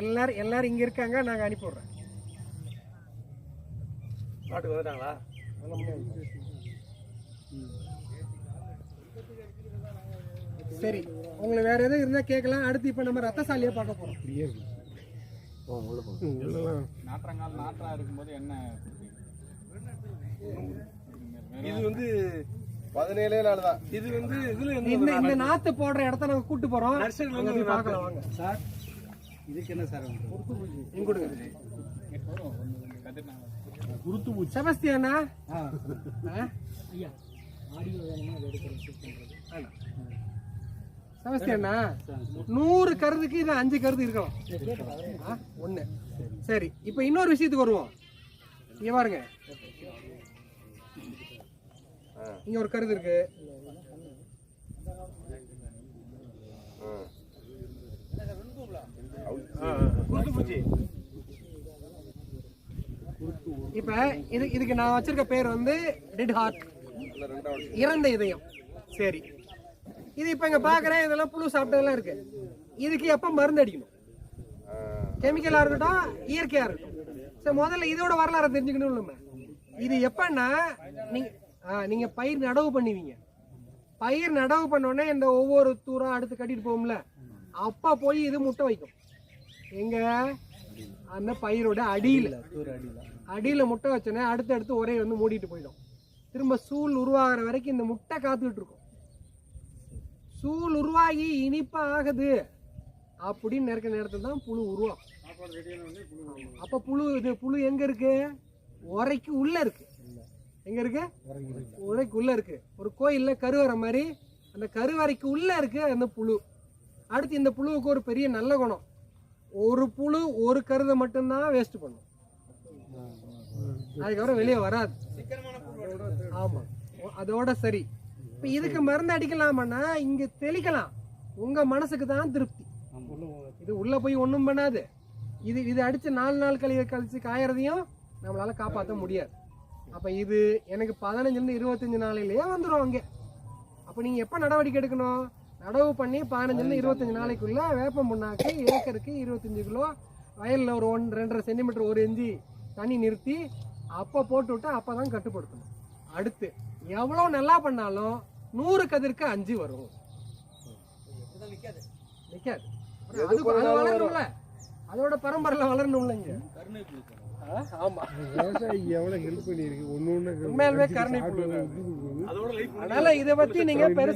எல்லாரும் எல்லாரும் இங்க இருக்காங்க நாங்க அனுப்பி விடுறேன் பாட்டுக்கு வந்துட்டாங்களா. சரி உங்களுக்கு வேற எதுவும் இருந்தா கேட்கலாம். அடுத்து இப்ப நம்ம ரத்தசாலியை பார்க்க போறோம். நாற்றங்கால் நாற்றா இருக்கும்போது என்ன? இது வந்து பதினேழே நாள் தான். இது வந்து இதுல இந்த இந்த நாத்து போடுற இடத்த நாங்க கூட்டு போறோம். இருந்து போய் பார்க்கலாம் வாங்க. சார். இதுக்கு என்ன சார் குருத்து பூச்சி? ஐயா ஆடியோ வேணுமா. நூறு கருதுக்கு இது அஞ்சு கருது இருக்கலாம். ஆ, ஒண்ணு. சரி இப்போ இன்னொரு விஷயத்துக்கு வருவோம். இங்க பாருங்க. இங்க ஒரு கருது இருக்கு. இப்ப இது இதுக்கு நான் வச்சிருக்க பேர் வந்து டெட் ஹார்ட் இறந்த இதயம். சரி. இது இப்ப இங்க பாக்குறேன் இதெல்லாம் புழு சாப்பிட்டதெல்லாம் இருக்கு. இதுக்கு எப்ப மருந்து அடிக்கணும்? கெமிக்கலா இருக்கட்டும் இயற்கையா இருக்கட்டும். சரி முதல்ல இதோட வரலாறு தெரிஞ்சுக்கணும் நம்ம. இது எப்பன்னா நீங்க நீங்க பயிர் நடவு பண்ணுவீங்க. பயிர் நடவு பண்ணோடனே இந்த ஒவ்வொரு தூரா அடுத்து கட்டிட்டு போகும்ல அப்போ போய் இது முட்டை வைக்கும். எங்க? அந்த பயிரோட அடியில். அடியில் முட்டை வச்சோன்னே அடுத்தடுத்து ஒரே வந்து மூடிட்டு போயிடும். திரும்ப சூழ் உருவாகிற வரைக்கும் இந்த முட்டை காத்துக்கிட்டு இருக்கும். சூழ் உருவாகி இனிப்பா ஆகுது அப்படின்னு நினைக்கிற நேரத்தில் தான் புழு உருவாகும் அப்போ புழு இது புழு எங்கே இருக்கு? உரைக்கு உள்ளே இருக்குது எங்க இருக்கு? உரைக்கு உள்ள இருக்கு. ஒரு கோயில்ல கருவறை மாதிரி அந்த கருவறைக்கு உள்ள இருக்கு அந்த புழு. அடுத்து இந்த புழுவுக்கு ஒரு பெரிய நல்ல குணம். ஒரு புழு ஒரு கருதை மட்டும்தான் வேஸ்ட் பண்ணும். அதுக்கப்புறம் வெளியே வராது. ஆமா. ஓ- அதோட சரி. இப்ப இதுக்கு மருந்து அடிக்கலாமான்னா இங்க தெளிக்கலாம். உங்க மனசுக்கு தான் திருப்தி. இது உள்ள போய் ஒண்ணும் பண்ணாது. இது இது அடிச்சு நாலு நாள் கழி கழிச்சு காயறதையும் நம்மளால காப்பாற்ற முடியாது. அப்ப இது எனக்கு பதினஞ்சுல இருந்து இருபத்தஞ்சு நாளையிலேயே வந்துடும் அங்க. அப்ப நீங்க எப்ப நடவடிக்கை எடுக்கணும்? நடவு பண்ணி பதினஞ்சுல இருந்து இருபத்தஞ்சு நாளைக்குள்ள வேப்பம் புண்ணாக்கு ஏக்கருக்கு இருபத்தஞ்சு கிலோ வயல்ல ஒரு ஒன் ரெண்டரை சென்டிமீட்டர் ஒரு இஞ்சி தண்ணி நிறுத்தி அப்ப போட்டு விட்டா அப்பதான் கட்டுப்படுத்தணும். அடுத்து எவ்வளவு நல்லா பண்ணாலும் நூறு கதிருக்கு அஞ்சு வரும். நிக்காது அது வளரணும்ல அதோட பரம்பரையில இங்க ஆ, ஆமா. விவசாயி எவ்வளவு ஹெல்ப் பண்ணியிருக்கு? ஒண்ணு ஒண்ணு உண்மையாலுமே கருணை அதனால இதை பத்தி நீங்க பெருசா